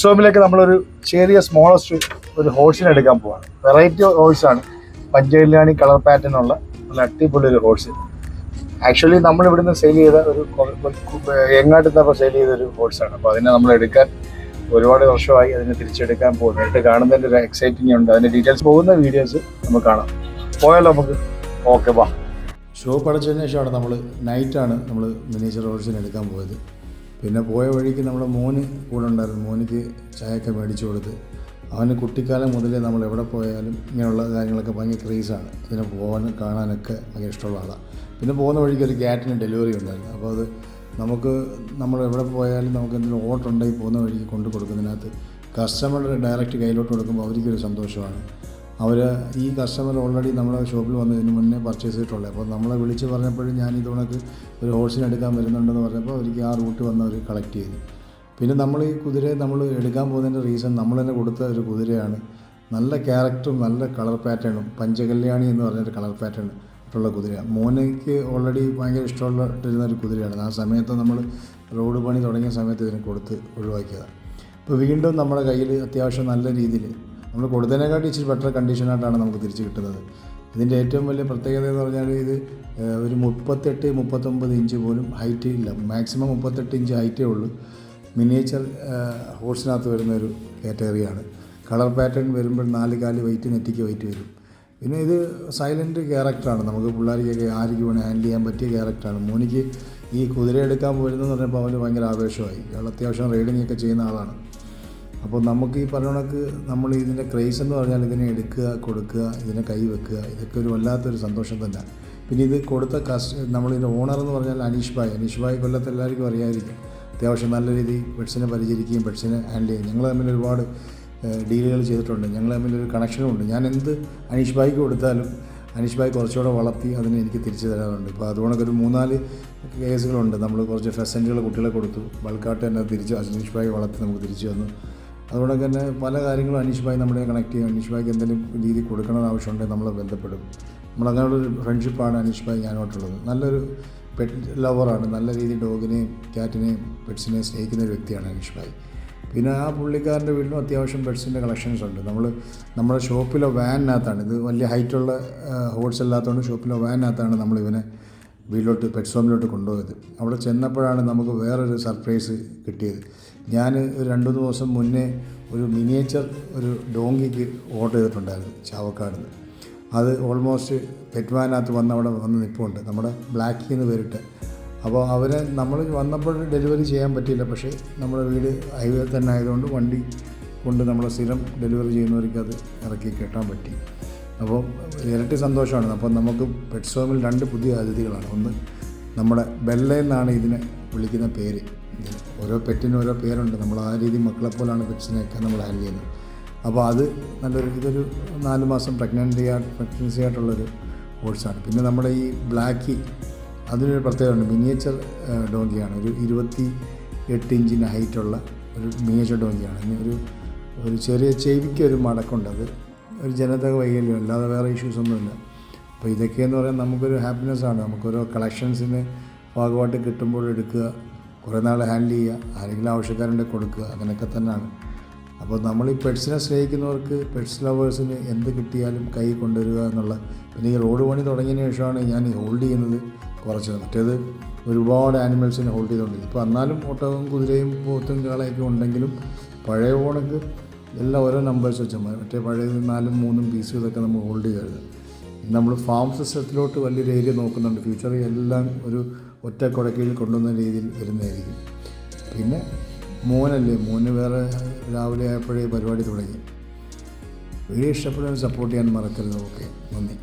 ഷോമിലേക്ക് നമ്മളൊരു ചെറിയ സ്മോളസ്റ്റ് ഒരു ഹോഴ്സിനെ എടുക്കാൻ പോവാണ്. വെറൈറ്റി ഹോഴ്സാണ് പഞ്ചകല്യാണി കളർ പാറ്റേൺ ഉള്ള നല്ല അടിപൊളി ഒരു ഹോഴ്സ് ആക്ച്വലി നമ്മൾ ഇവിടുന്ന് സെയിൽ ചെയ്ത ഒരു എങ്ങാട്ട് നിന്നപ്പോൾ സെയിൽ ചെയ്ത ഒരു ഹോഴ്സാണ് അപ്പോൾ അതിനെ നമ്മൾ എടുക്കാൻ ഒരുപാട് വർഷമായി അതിനെ തിരിച്ചെടുക്കാൻ പോകുന്നു. നേരിട്ട് കാണുന്നതിന്റെ ഒരു എക്സൈറ്റിംഗ് ഉണ്ട്. അതിന്റെ ഡീറ്റെയിൽസ് പോകുന്ന വീഡിയോസ് നമുക്ക് കാണാം. പോയാലോ നമുക്ക്? ഓക്കെ വാ ഷോപ്പ് അടച്ചതിന് ശേഷമാണ് നമ്മൾ നൈറ്റാണ് നമ്മൾ മിനിയേച്ചർ ഹോഴ്സിന് എടുക്കാൻ പോയത്. പിന്നെ പോയ വഴിക്ക് നമ്മുടെ മോന് കൂടെ ഉണ്ടായിരുന്നു മോനിക്ക് ചായയൊക്കെ മേടിച്ചു കൊടുത്ത്. അവന് കുട്ടിക്കാലം മുതലേ നമ്മൾ എവിടെ പോയാലും ഇങ്ങനെയുള്ള കാര്യങ്ങളൊക്കെ ഭയങ്കര ക്രേസാണ് ഇതിനെ പോകാനും കാണാനൊക്കെ ഭയങ്കര ഇഷ്ടമുള്ള ആളാണ് പിന്നെ പോകുന്ന വഴിക്ക് ഒരു ക്യാറ്റിന് ഡെലിവറി ഉണ്ടായിരുന്നു. അപ്പോൾ അത് നമുക്ക് നമ്മൾ എവിടെ പോയാലും നമുക്ക് എന്തെങ്കിലും ഓർഡർ ഉണ്ടെങ്കിൽ പോകുന്ന വഴിക്ക് കൊണ്ടു കൊടുക്കുന്നതിനകത്ത് കസ്റ്റമറുടെ ഡയറക്റ്റ് കയ്യിലോട്ട് കൊടുക്കുമ്പോൾ അവർക്കൊരു സന്തോഷമാണ്. അവർ ഈ കസ്റ്റമർ ഓൾറെഡി നമ്മുടെ ഷോപ്പിൽ വന്നതിന് മുന്നേ പർച്ചേസ് ചെയ്തിട്ടുള്ളത് അപ്പോൾ നമ്മളെ വിളിച്ച് പറഞ്ഞപ്പോഴും ഞാൻ ഇതുകൊണ്ടൊക്കെ ഒരു ഹോഴ്സിന് എടുക്കാൻ വരുന്നുണ്ടെന്ന് പറഞ്ഞപ്പോൾ അവർക്ക് ആ റൂട്ട് വന്ന് അവർ കളക്ട് ചെയ്തു. പിന്നെ നമ്മൾ ഈ കുതിരയെ നമ്മൾ എടുക്കാൻ പോകുന്നതിന്റെ റീസൺ നമ്മൾ തന്നെ കൊടുത്ത ഒരു കുതിരയാണ്. നല്ല ക്യാരക്ടറും നല്ല കളർ പാറ്റേണും പഞ്ചകല്യാണി എന്ന് പറഞ്ഞൊരു കളർ പാറ്റേൺ ഉള്ള കുതിരയാണ് മോനയ്ക്ക് ഓൾറെഡി ഭയങ്കര ഇഷ്ടമുള്ള ഒരു കുതിരയാണ്. ആ സമയത്ത് നമ്മൾ റോഡ് പണി തുടങ്ങിയ സമയത്ത് ഇതിനെ കൊടുത്ത് ഒഴിവാക്കിയതാണ് ഇപ്പോൾ വീണ്ടും നമ്മുടെ കയ്യിൽ അത്യാവശ്യം നല്ല രീതിയിൽ നമ്മൾ കൊടുത്തതിനെക്കാട്ടി ഇച്ചിരി ബെറ്റർ കണ്ടീഷനായിട്ടാണ് നമുക്ക് തിരിച്ച് കിട്ടുന്നത്. ഇതിന്റെ ഏറ്റവും വലിയ പ്രത്യേകത എന്ന് പറഞ്ഞാൽ ഇത് ഒരു മുപ്പത്തെട്ട് മുപ്പത്തൊമ്പത് ഇഞ്ച് പോലും ഹൈറ്റ് ഇല്ല. മാക്സിമം മുപ്പത്തെട്ട് ഇഞ്ച് ഹൈറ്റേ ഉള്ളൂ. മിനിയേച്ചർ ഹോഴ്സിനകത്ത് വരുന്ന ഒരു കാറ്റഗറിയാണ് കളർ പാറ്റേൺ വരുമ്പോൾ നാല് കാൽ വെയിറ്റ് നെറ്റിക്ക് വെയിറ്റ് വരും. പിന്നെ ഇത് സൈലന്റ് ക്യാരക്ടറാണ് നമുക്ക് പിള്ളേർക്കൊക്കെ ആർക്ക് വേണേൽ ഹാൻഡിൽ ചെയ്യാൻ പറ്റിയ ക്യാരക്ടറാണ് മോനിക്ക് ഈ കുതിര എടുക്കാൻ പോരുന്നെന്ന് പറഞ്ഞപ്പോൾ അവന് ഭയങ്കര ആവേശമായി. അയാൾ അത്യാവശ്യം റൈഡിങ്ങൊക്കെ ചെയ്യുന്ന ആളാണ്. അപ്പോൾ നമുക്ക് ഈ പറഞ്ഞ കണക്ക് നമ്മൾ ഇതിന്റെ ക്രേസ് എന്ന് പറഞ്ഞാൽ ഇതിനെ എടുക്കുക കൊടുക്കുക ഇതിനെ കൈ വെക്കുക ഇതൊക്കെ ഒരു വല്ലാത്തൊരു സന്തോഷം തന്നെ. പിന്നെ ഇത് കൊടുത്ത കസ്റ്റ് നമ്മളിതിന്റെ ഓണർ എന്ന് പറഞ്ഞാൽ അനീഷ് ഭായ്. അനീഷ് ഭായ് കൊല്ലത്ത് എല്ലാവർക്കും അറിയാമായിരിക്കും അത്യാവശ്യം നല്ല രീതിയിൽ പെറ്റ്സിനെ പരിചരിക്കുകയും പെറ്റ്സിനെ ഹാൻഡിൽ ചെയ്യും ഞങ്ങൾ തമ്മിൽ ഒരുപാട് ഡീലുകൾ ചെയ്തിട്ടുണ്ട്. ഞങ്ങൾ തമ്മിൽ ഒരു കണക്ഷനും ഉണ്ട്. ഞാൻ എന്ത് അനീഷ് ഭായിക്ക് കൊടുത്താലും അനീഷ് ഭായ് കുറച്ചുകൂടെ വളർത്തി അതിനെ എനിക്ക് തിരിച്ചു തരാറുണ്ട്. അപ്പോൾ അതുകൊണ്ടൊക്കെ ഒരു മൂന്നാൽ കേസുകളുണ്ട്. നമ്മൾ കുറച്ച് ഫെസന്റുകൾ കുട്ടികളെ കൊടുത്തു. ബൾക്കാട്ട് തന്നെ തിരിച്ച് അനീഷ് ഭായ് വളർത്തി നമുക്ക് തിരിച്ചു വന്നു അതുകൊണ്ടൊക്കെ തന്നെ പല കാര്യങ്ങളും അനീഷുമായി നമ്മളെ കണക്ട് ചെയ്യും. അനീഷുമായിക്ക് എന്തെങ്കിലും രീതി കൊടുക്കണമെന്ന് ആവശ്യമുണ്ടെങ്കിൽ നമ്മളെ ബന്ധപ്പെടും. നമ്മളങ്ങനെയുള്ളൊരു ഫ്രണ്ട്ഷിപ്പാണ് അനീഷുമായി ഞാനോട്ടുള്ളത്. നല്ലൊരു പെറ്റ് ലവറാണ് നല്ല രീതിയിൽ ഡോഗിനെയും ക്യാറ്റിനെയും പെറ്റ്സിനെയും സ്നേഹിക്കുന്ന ഒരു വ്യക്തിയാണ് അനീഷുമായി പിന്നെ ആ പുള്ളിക്കാരന്റെ വീട്ടിലും അത്യാവശ്യം പെറ്റ്സിന്റെ കളക്ഷൻസ് ഉണ്ട്. നമ്മൾ നമ്മുടെ ഷോപ്പിലോ വാനിനകത്താണ് ഇത് വലിയ ഹൈറ്റുള്ള ഹോൾസ് അല്ലാത്തതുകൊണ്ട് ഷോപ്പിലോ വാനിനകത്താണ് നമ്മൾ ഇവനെ വീട്ടിലോട്ട് പെറ്റ്സ് ഹോമിലോട്ട് കൊണ്ടുപോയത്. അവിടെ ചെന്നപ്പോഴാണ് നമുക്ക് വേറൊരു സർപ്രൈസ് കിട്ടിയത്. ഞാൻ രണ്ട് മൂന്ന് ദിവസം മുന്നേ ഒരു മിനിയേച്ചർ ഒരു ഡോങ്കിക്ക് ഓർഡർ ചെയ്തിട്ടുണ്ടായിരുന്നു ചാവക്കാട് നിന്ന് അത് ഓൾമോസ്റ്റ് പെറ്റ് വാനകത്ത് വന്ന് അവിടെ വന്ന് നിൽപ്പുണ്ട് നമ്മുടെ ബ്ലാക്കി എന്ന് പേരിട്ട്. അപ്പോൾ അവരെ നമ്മൾ വന്നപ്പോൾ ഡെലിവറി ചെയ്യാൻ പറ്റിയില്ല. പക്ഷേ നമ്മുടെ വീട് ഹൈവേ തന്നെ ആയതുകൊണ്ട് വണ്ടി കൊണ്ട് നമ്മളെ സ്ഥിരം ഡെലിവറി ചെയ്യുന്നവർക്ക് അത് ഇറക്കി കെട്ടാൻ പറ്റി. അപ്പോൾ ഇരട്ടി സന്തോഷമാണ്. അപ്പോൾ നമുക്ക് പെറ്റ് സോമിൽ രണ്ട് പുതിയ അതിഥികളാണ്. ഒന്ന് നമ്മുടെ ബെല്ല എന്നാണ് ഇതിനെ വിളിക്കുന്ന പേര്. ഓരോ പെറ്റിനും ഓരോ പേരുണ്ട്. നമ്മൾ ആ രീതി മക്കളെ പോലാണ് പെറ്റ്സിനെയൊക്കെ നമ്മൾ ഹാൻഡിൽ ചെയ്യുന്നത്. അപ്പോൾ അത് നല്ലൊരു ഇതൊരു നാല് മാസം പ്രഗ്നൻസി പ്രഗ്നൻസി ആയിട്ടുള്ളൊരു കോഴ്സാണ്. പിന്നെ നമ്മുടെ ഈ ബ്ലാക്കി അതിനൊരു പ്രത്യേകതയുണ്ട്. മിനിയേച്ചർ ഡോങ്കിയാണ് ഒരു ഇരുപത്തി എട്ട് ഇഞ്ചിന്റെ ഹൈറ്റുള്ള ഒരു മിനിയേച്ചർ ഡോങ്കിയാണ് ഇനി ഒരു ഒരു ചെറിയ ചെവിക്ക് ഒരു മടക്കുണ്ട്. അത് ഒരു ജനതക വൈകല്യം. അല്ലാതെ വേറെ ഇഷ്യൂസ് ഒന്നുമില്ല. അപ്പോൾ ഇതൊക്കെയെന്ന് പറയാൻ നമുക്കൊരു ഹാപ്പിനെസ്സാണ് നമുക്കൊരോ കളക്ഷൻസിന് ഭാഗമായിട്ട് കിട്ടുമ്പോൾ എടുക്കുക. കുറേ നാൾ ഹാൻഡിൽ ചെയ്യുക ആരെങ്കിലും ആവശ്യക്കാരുണ്ടെങ്കിൽ കൊടുക്കുക അങ്ങനെയൊക്കെ തന്നെയാണ്. അപ്പോൾ നമ്മൾ ഈ പെറ്റ്സിനെ സ്നേഹിക്കുന്നവർക്ക് പെറ്റ്സ് ലവേഴ്സിന് എന്ത് കിട്ടിയാലും കൈ കൊണ്ടുവരിക എന്നുള്ള പിന്നെ ഈ റോഡ് പണി തുടങ്ങിയതിന് ശേഷമാണ് ഞാൻ ഹോൾഡ് ചെയ്യുന്നത് കുറച്ചത് മറ്റേത് ഒരുപാട് ആനിമൽസിനെ ഹോൾഡ് ചെയ്തുകൊണ്ടിരിക്കും ഇപ്പോൾ എന്നാലും ഓട്ടവും കുതിരയും പോത്തും കാളയൊക്കെ ഉണ്ടെങ്കിലും പഴയ ഓണക്ക് എല്ലാം ഓരോ നമ്പേഴ്സ് വെച്ചാൽ മറ്റേ പഴയ നാലും മൂന്നും പീസുകളൊക്കെ നമ്മൾ ഹോൾഡ് ചെയ്യരുത് നമ്മൾ ഫാം സിസ്റ്റത്തിലോട്ട് വലിയൊരു ഏരിയ നോക്കുന്നുണ്ട്. ഫ്യൂച്ചറിൽ എല്ലാം ഒരു ഒറ്റ കുടക്കീഴിൽ കൊണ്ടുവന്ന രീതിയിൽ വരുന്നതായിരിക്കും. പിന്നെ മോനല്ലേ മോന് വേറെ രാവിലെ ആയപ്പോഴേ പരിപാടി തുടങ്ങി. വീഡിയോ ഇഷ്ടപ്പെടുന്ന സപ്പോർട്ട് ചെയ്യാൻ മറക്കരുത്. ഓക്കെ നന്ദി.